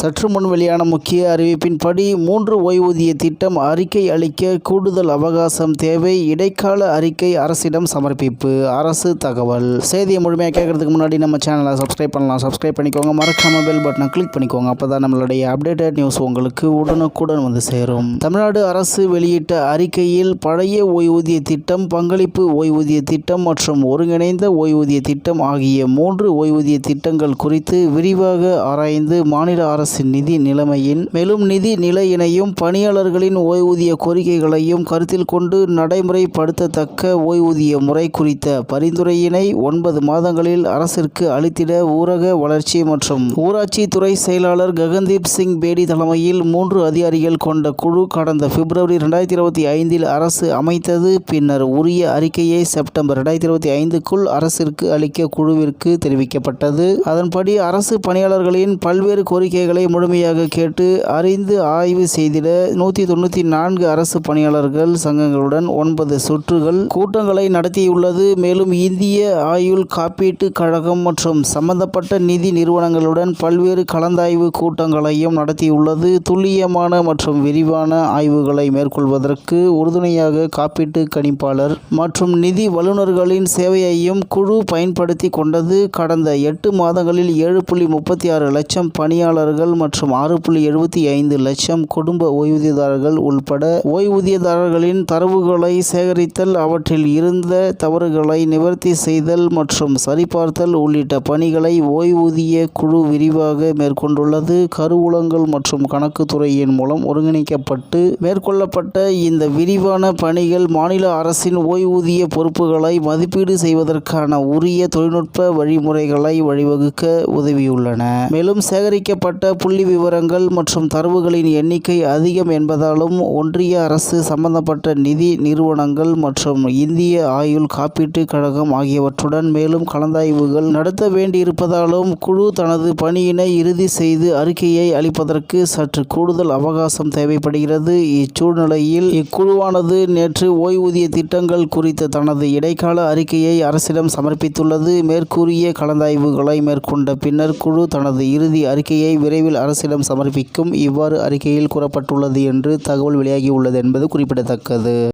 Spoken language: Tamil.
சற்று முன் வெளியான முக்கிய அறிவிப்பின்படி மூன்று ஓய்வூதிய திட்டம் அறிக்கை அளிக்க கூடுதல் அவகாசம் தேவை இடைக்கால அறிக்கை அரசிடம் சமர்ப்பிப்பு அரசு தகவல். செய்தியை முழுமையாக கேட்கறதுக்கு முன்னாடி நம்ம சேனலை சப்ஸ்கிரைப் பண்ணலாம். சப்ஸ்கிரைப் பண்ணிக்கோங்க. மறக்காம பெல் பட்டனை கிளிக் பண்ணிக்கோங்க. அப்போ தான் நம்மளுடைய அப்டேட்டட் நியூஸ் உங்களுக்கு உடனுக்குடன் வந்து சேரும். தமிழ்நாடு அரசு வெளியிட்ட அறிக்கையில் பழைய ஓய்வூதிய திட்டம் பங்களிப்பு ஓய்வூதிய திட்டம் மற்றும் ஒருங்கிணைந்த ஓய்வூதிய திட்டம் ஆகிய மூன்று ஓய்வூதிய திட்டங்கள் குறித்து விரிவாக ஆராய்ந்து மாநில அரசு அரசின் நிதி நிலைமையின் மேலும் நிதி நிலையினையும் பணியாளர்களின் ஓய்வூதிய கோரிக்கைகளையும் கருத்தில் கொண்டு நடைமுறைப்படுத்தத்தக்க ஓய்வூதிய முறை குறித்த பரிந்துரையினை ஒன்பது மாதங்களில் அரசிற்கு அளித்திட ஊரக வளர்ச்சி மற்றும் ஊராட்சி துறை செயலாளர் ககன்தீப் சிங் பேடி தலைமையில் மூன்று அதிகாரிகள் கொண்ட குழு கடந்த பிப்ரவரி இரண்டாயிரத்தி இருபத்தி ஐந்தில் அரசு அமைத்தது. பின்னர் உரிய அறிக்கையை செப்டம்பர் இரண்டாயிரத்தி இருபத்தி ஐந்துக்குள் அரசிற்கு அளிக்க குழுவிற்கு தெரிவிக்கப்பட்டது. அதன்படி அரசு பணியாளர்களின் பல்வேறு கோரிக்கைகளை முழுமையாக கேட்டு அறிந்து ஆய்வு செய்திட நூற்றி தொண்ணூற்றி நான்கு அரசு பணியாளர்கள் சங்கங்களுடன் ஒன்பது சுற்றுகள் கூட்டங்களை நடத்தியுள்ளது. மேலும் இந்திய ஆயுள் காப்பீட்டு கழகம் மற்றும் சம்பந்தப்பட்ட நிதி நிறுவனங்களுடன் பல்வேறு கலந்தாய்வு கூட்டங்களையும் நடத்தியுள்ளது. துல்லியமான மற்றும் விரிவான ஆய்வுகளை மேற்கொள்வதற்கு உறுதுணையாக காப்பீட்டு கணிப்பாளர் மற்றும் நிதி வல்லுநர்களின் சேவையையும் குழு பயன்படுத்தி கொண்டது. கடந்த எட்டு மாதங்களில் ஏழு புள்ளி முப்பத்தி ஆறு லட்சம் பணியாளர்கள் மற்றும் ஆறு புள்ளி எழுபத்தி ஐந்து லட்சம் குடும்ப ஓய்வூதியதாரர்கள் உள்பட ஓய்வூதியதாரர்களின் தரவுகளை சேகரித்தல் அவற்றில் இருந்த தவறுகளை நிவர்த்தி செய்தல் மற்றும் சரிபார்த்தல் உள்ளிட்ட பணிகளை ஓய்வூதிய குழு விரிவாக மேற்கொண்டுள்ளது. கருவூலங்கள் மற்றும் கணக்கு துறையின் மூலம் ஒருங்கிணைக்கப்பட்டு மேற்கொள்ளப்பட்ட இந்த விரிவான பணிகள் மாநில அரசின் ஓய்வூதிய பொறுப்புகளை மதிப்பீடு செய்வதற்கான உரிய தொழில்நுட்ப வழிமுறைகளை வழிவகுக்க உதவியுள்ளன. மேலும் சேகரிக்கப்பட்ட புள்ளி விவரங்கள் மற்றும் தரவுகளின் எண்ணிக்கை அதிகம் என்பதாலும் ஒன்றிய அரசு சம்பந்தப்பட்ட நிதி நிறுவனங்கள் மற்றும் இந்திய ஆயுள் காப்பீட்டுக் கழகம் ஆகியவற்றுடன் மேலும் கலந்தாய்வுகள் நடத்த வேண்டியிருப்பதாலும் குழு தனது பணியினை இறுதி செய்து அறிக்கையை அளிப்பதற்கு சற்று கூடுதல் அவகாசம் தேவைப்படுகிறது. இச்சூழ்நிலையில் இக்குழுவானது நேற்று ஓய்வூதிய திட்டங்கள் குறித்த தனது இடைக்கால அறிக்கையை அரசிடம் சமர்ப்பித்துள்ளது. மேற்கூறிய கலந்தாய்வுகளை மேற்கொண்ட பின்னர் குழு தனது இறுதி அறிக்கையை விரைவில் அரசிடம் சமர்ப்பிக்கும் இவ்வாறு அறிக்கையில் கூறப்பட்டுள்ளது என்று தகவல் வெளியாகியுள்ளது என்பது குறிப்பிடத்தக்கது.